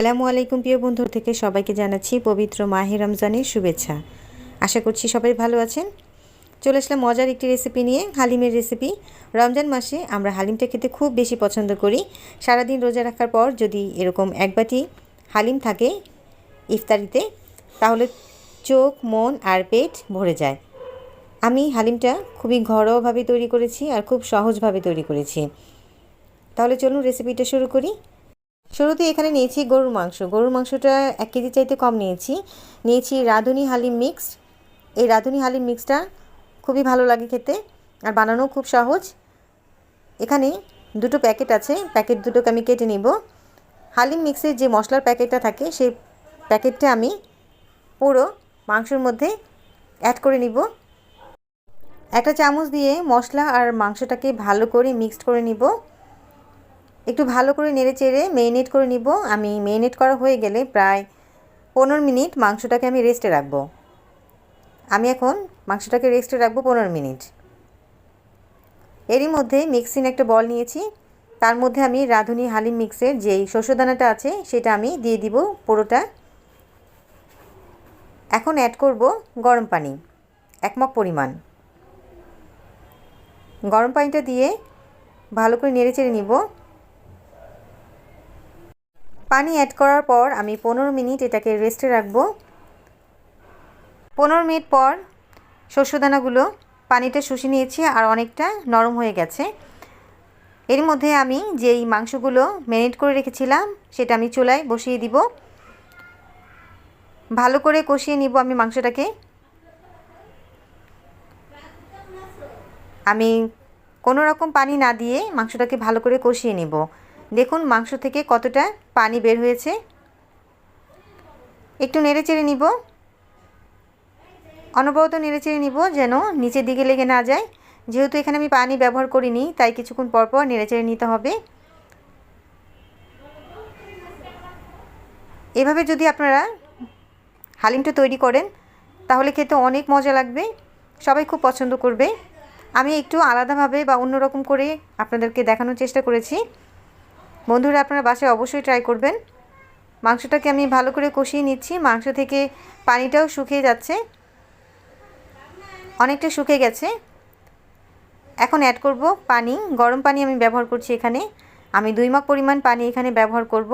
আসসালামু আলাইকুম প্রিয় বন্ধু থেকে সবাইকে জানাচ্ছি পবিত্র মাহে রমজানের শুভেচ্ছা। আশা করছি সবাই ভালো আছেন। চলে আসলাম মজার একটি রেসিপি নিয়ে, হালিমের রেসিপি রমজান মাসে আমরা হালিমটা খেতে খুব বেশি পছন্দ করি। সারাদিন রোজা রাখার পর যদি এরকম এক বাটি হালিম থাকে ইফতারিতে, তাহলে চোখ, মন আর পেট ভরে যায়। আমি হালিমটা খুবই ঘরোয়াভাবে তৈরি করেছি আর খুব সহজভাবে তৈরি করেছি। তাহলে চলুন রেসিপিটা শুরু করি। শুরুতে এখানে নিয়েছি গরুর মাংস। গরুর মাংসটা এক কেজি চাইতে কম নিয়েছি। নিয়েছি রাঁধুনি হালিম মিক্স এই রাঁধুনি হালিম মিক্সটা খুবই ভালো লাগে খেতে আর বানানো খুব সহজ। এখানে দুটো প্যাকেট আছে। প্যাকেট দুটোকে আমি কেটে নিব। হালিম মিক্সের যে মশলার প্যাকেটটা থাকে, সেই প্যাকেটটা আমি পুরো মাংসের মধ্যে অ্যাড করে নিব। একটা চামচ দিয়ে মশলা আর মাংসটাকে ভালো করে মিক্সড করে নিব। একটু ভালো করে নেড়ে চেড়ে মেরিনেট করে নিব। আমি মেরিনেট করা হয়ে গেলে প্রায় পনেরো মিনিট মাংসটাকে আমি রেস্টে রাখব। আমি এখন মাংসটাকে রেস্টে রাখব পনেরো মিনিট। এরই মধ্যে মিক্সিং একটা বল নিয়েছি। তার মধ্যে আমি রাঁধুনি হালিম মিক্সের যেই শস্যদানাটা আছে সেটা আমি দিয়ে দিব পুরোটা। এখন অ্যাড করব গরম পানি, এক মগ পরিমাণ। গরম পানিটা দিয়ে ভালো করে নেড়ে চেড়ে নিব। পানি অ্যাড করার পর আমি পনেরো মিনিট এটাকে রেস্টে রাখব। পনেরো মিনিট পর শস্যদানাগুলো পানিটা শুষে নিয়েছি আর অনেকটা নরম হয়ে গেছে। এর মধ্যে আমি যেই মাংসগুলো ম্যারিনেট করে রেখেছিলাম সেটা আমি চুলায় বসিয়ে দিব। ভালো করে কষিয়ে নিব আমি মাংসটাকে। আমি কোনো রকম পানি না দিয়ে মাংসটাকে ভালো করে কষিয়ে নিব। দেখুন মাংস থেকে কতটা পানি বের হয়েছে। একটু নেড়ে চেড়ে নিব। অনবরত নেড়ে চেড়ে নিব যেন নিচের দিকে লেগে না যায়। যেহেতু এখানে আমি পানি ব্যবহার করিনি, তাই কিছুক্ষণ পরপর নেড়ে চেড়ে নিতে হবে। এভাবে যদি আপনারা হালিমটা তৈরি করেন, তাহলে খেতে অনেক মজা লাগবে। সবাই খুব পছন্দ করবে। আমি একটু আলাদাভাবে বা অন্যরকম করে আপনাদেরকে দেখানোর চেষ্টা করেছি। বন্ধুরা, আপনারা বাসায় অবশ্যই ট্রাই করবেন। মাংসটাকে আমি ভালো করে কষিয়ে নিচ্ছি? মাংস থেকে পানিটাও শুকিয়ে যাচ্ছে। অনেকটা শুকিয়ে গেছে। এখন অ্যাড করব পানি। গরম পানি আমি ব্যবহার করছি এখানে। আমি দুই মাপ পরিমাণ পানি এখানে ব্যবহার করব।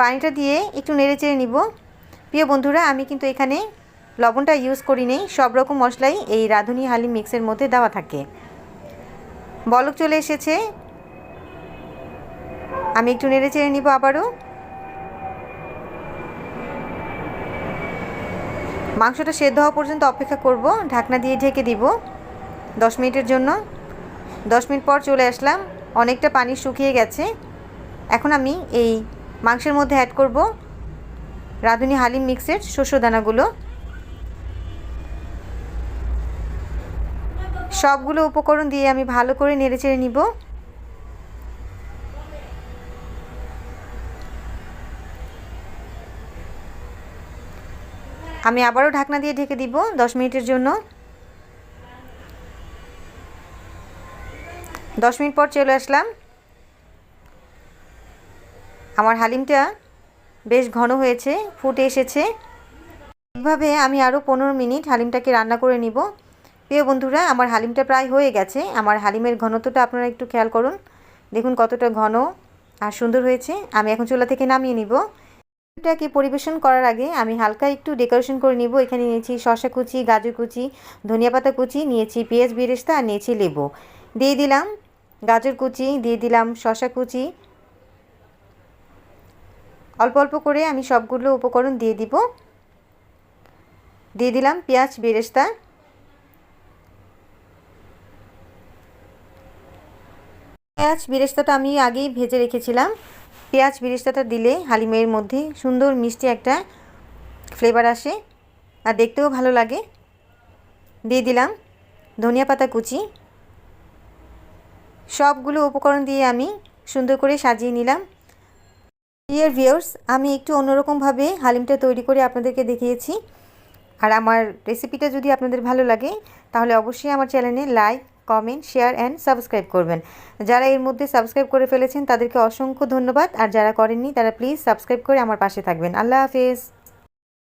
পানিটা দিয়ে একটু নেড়ে চেড়ে নিব। প্রিয় বন্ধুরা, আমি কিন্তু এখানে লবণটা ইউজ করি নেই সব রকম মশলাই এই রাঁধুনি হালি মিক্সের মধ্যে দেওয়া থাকে। বলক চলে এসেছে। আমি একটু নেড়ে চেড়ে নিব আবারও। মাংসটা সেদ্ধ হওয়া পর্যন্ত অপেক্ষা করব, ঢাকনা দিয়ে ঢেকে দিব দশ মিনিটের জন্য। দশ মিনিট পর চলে আসলাম, অনেকটা পানি শুকিয়ে গেছে। এখন আমি এই মাংসের মধ্যে অ্যাড করব রাঁধুনি হালিম মিক্সের শস্য দানাগুলো। সবগুলো উপকরণ দিয়ে আমি ভালো করে নেড়ে চেড়ে নিব। আমি আবারও ঢাকনা দিয়ে ঢেকে দিব দশ মিনিটের জন্য। দশ মিনিট পর চলে আসলাম। আমার হালিমটা বেশ ঘন হয়েছে, ফুটে এসেছে। এইভাবে আমি আরও পনেরো মিনিট হালিমটাকে রান্না করে নিব। প্রিয় বন্ধুরা, আমার হালিমটা প্রায় হয়ে গেছে। আমার হালিমের ঘনত্বটা আপনারা একটু খেয়াল করুন। দেখুন কতটা ঘন আর সুন্দর হয়েছে। আমি এখন চুলা থেকে নামিয়ে নিব। এটাকে পরিবেশন করার আগে আমি হালকা একটু ডেকোরেশন করে নিব। এখানে নিয়েছি শশা কুচি, গাজর কুচি, ধনিয়া পাতা কুচি, নিয়েছি পেঁয়াজ, বেরেস্তা, আর নিয়েছি লেবু। দিয়ে দিলাম গাজর কুচি, দিয়ে দিলাম শশা কুচি। অল্প অল্প করে আমি সবগুলো উপকরণ দিয়ে দিব। দিয়ে দিলাম পেঁয়াজ, বেরেস্তা পেঁয়াজ বিরেস্তাটা আমি আগেই ভেজে রেখেছিলাম। পেঁয়াজ বিরেস্তাটা দিলে হালিমের মধ্যে সুন্দর মিষ্টি একটা ফ্লেভার আসে আর দেখতেও ভালো লাগে। দিয়ে দিলাম ধনিয়া পাতা কুচি। সবগুলো উপকরণ দিয়ে আমি সুন্দর করে সাজিয়ে নিলাম। ডিয়ার ভিউয়ার্স আমি একটু অন্যরকমভাবে হালিমটা তৈরি করে আপনাদেরকে দেখিয়েছি। আর আমার রেসিপিটা যদি আপনাদের ভালো লাগে, তাহলে অবশ্যই আমার চ্যানেলে like comment, share and subscribe করবেন। যারা এর মধ্যে সাবস্ক্রাইব করে ফেলেছেন, তাদেরকে অসংখ্য ধন্যবাদ। আর যারা করেননি, তারা প্লিজ সাবস্ক্রাইব করে আমার পাশে থাকবেন। আল্লাহ হাফেজ।